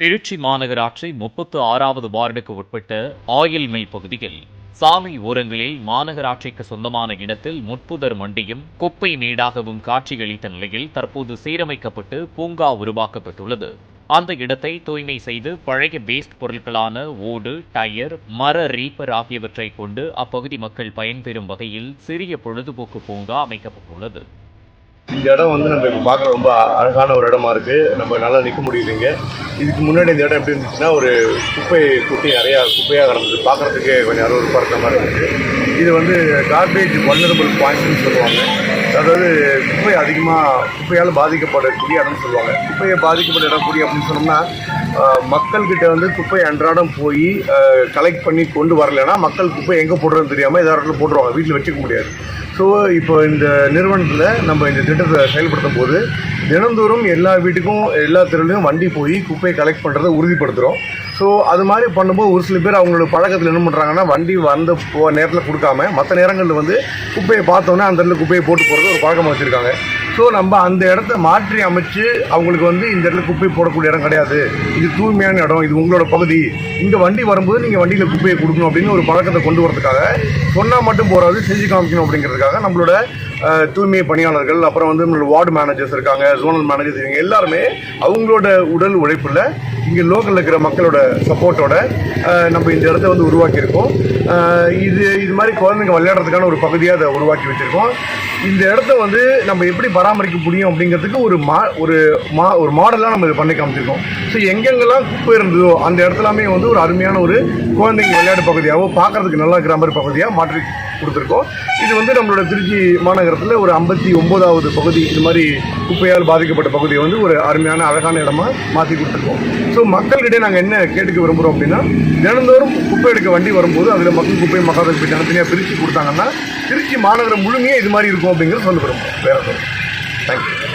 திருச்சி மாநகராட்சி முப்பத்து ஆறாவது வார்டுக்கு உட்பட்ட ஆயில் மில் பகுதியில். சாலை ஓரங்களில் மாநகராட்சிக்கு சொந்தமான இடத்தில் முட்புதர் மண்டியும் குப்பை மேடாகவும் காட்சியளித்த நிலையில் தற்போது சீரமைக்கப்பட்டு பூங்கா உருவாக்கப்பட்டுள்ளது. அந்த இடத்தை தூய்மை செய்து பழைய வேஸ்ட் பொருட்களான ஓடு டயர் மர ரீப்பர் ஆகியவற்றை கொண்டு அப்பகுதி மக்கள் பயன்பெறும் வகையில் சிறிய பொழுதுபோக்கு பூங்கா அமைக்கப்பட்டுள்ளது. இந்த இடம் வந்து நம்ம இப்போ பார்க்குற ரொம்ப அழகான ஒரு இடமா இருக்குது நம்ம நல்லா நிற்க முடியுதுங்க. இதுக்கு முன்னாடி இந்த இடம் எப்படி இருந்துச்சுன்னா ஒரு குப்பை குட்டி நிறையா குப்பையாக கிடந்தது. பார்க்குறதுக்கு கொஞ்சம் அறுபது இருக்கிற மாதிரி இருக்குது இது வந்து கார்பேஜ் வல்னரபிள் பாயிண்ட்னு சொல்லுவாங்க. அதாவது குப்பை அதிகமாக குப்பையால் பாதிக்கப்படக்கூடிய இடம்னு சொல்லுவாங்க. குப்பையை பாதிக்கப்பட்ட இடம் கூடிய அப்படின்னு சொன்னோம்னா மக்கள்கிட்ட வந்து குப்பை அன்றாடம் போய் கலெக்ட் பண்ணி கொண்டு வரலைன்னா மக்கள் குப்பை எங்கே போடுறதுன்னு தெரியாமல் எதாவது இடத்துல போட்டுருவாங்க. வீட்டில் வச்சுக்க முடியாது. ஸோ இப்போ இந்த நிறுவனத்தில் நம்ம இந்த திட்டத்தை செயல்படுத்தும் போது தினந்தோறும் எல்லா வீட்டுக்கும் எல்லா தெருவிலையும் வண்டி போய் குப்பையை கலெக்ட் பண்ணுறதை உறுதிப்படுத்துகிறோம் ஸோ அது மாதிரி பண்ணும்போது ஒரு சில பேர் அவங்களோட பழக்கத்தில் என்ன பண்ணுறாங்கன்னா வண்டி வந்த போ நேரத்தில் கொடுக்காம மற்ற நேரங்களில் வந்து குப்பையை பார்த்தோன்னே அந்த இடத்துல குப்பையை போட்டு போகிறது ஒரு பழக்கமாக வச்சுருக்காங்க. ஸோ நம்ம அந்த இடத்த மாற்றி அமைச்சு அவங்களுக்கு வந்து இந்த இடத்துல குப்பை போடக்கூடிய இடம் கிடையாது. இது தூய்மையான இடம் இது உங்களோட பகுதி. இங்கே வண்டி வரும்போது நீங்கள் வண்டியில் குப்பையை கொடுக்கணும் அப்படின்னு ஒரு பழக்கத்தை கொண்டு வரதுக்காக சொன்னால் மட்டும் போகாது செஞ்சு காமிக்கணும் அப்படிங்கிறதுக்காக நம்மளோட தூய்மை பணியாளர்கள் அப்புறம் வந்து நம்மளோட வார்டு மேனேஜர்ஸ் இருக்காங்க ஜோனல் மேனேஜர்ஸ் இவங்க எல்லாருமே அவங்களோட உடல் உழைப்பில் இங்கே லோக்கலில் இருக்கிற மக்களோட சப்போர்ட்டோட நம்ம இந்த இடத்த வந்து உருவாக்கியிருக்கோம். இது இது மாதிரி குழந்தைங்க விளையாடுறதுக்கான ஒரு பகுதியாக அதை உருவாக்கி வச்சுருக்கோம். இந்த இடத்த வந்து நம்ம எப்படி பராமரிக்க முடியும் அப்படிங்கிறதுக்கு ஒரு மா ஒரு மா ஒரு மாடலாக நம்ம இது பண்ணி காமிச்சிருக்கோம். ஸோ எங்கெங்கெல்லாம் குப்பை இருந்ததோ அந்த இடத்துலாமே வந்து ஒரு அருமையான ஒரு குழந்தைங்க விளையாட்டு பகுதியாகவோ பார்க்கறதுக்கு நல்லா இருக்கிற மாதிரி பகுதியாக மாற்றி கொடுத்துருக்கோம். இது வந்து நம்மளோட திருச்சி மாநகரத்தில் ஒரு ஐம்பத்தி ஒம்போதாவது பகுதி இது மாதிரி குப்பையால் பாதிக்கப்பட்ட பகுதியை வந்து ஒரு அருமையான அழகான இடமா மாற்றி கொடுத்துருக்கோம். ஸோ மக்கள்கிட்டே நாங்கள் என்ன கேட்டுக்க விரும்புகிறோம் அப்படின்னா தினந்தோறும் குப்பை எடுக்க வண்டி வரும்போது அதில் மக்கள் குப்பை மக்காத குப்பை தனித்தனியாக பிரித்து கொடுத்தாங்கன்னா திருச்சி மாநகரம் முழுமையே இது மாதிரி இருக்கும் அப்படிங்கிறது சொல்ல விரும்புகிறோம் வேறு சொல்லுங்கள் தேங்க்யூ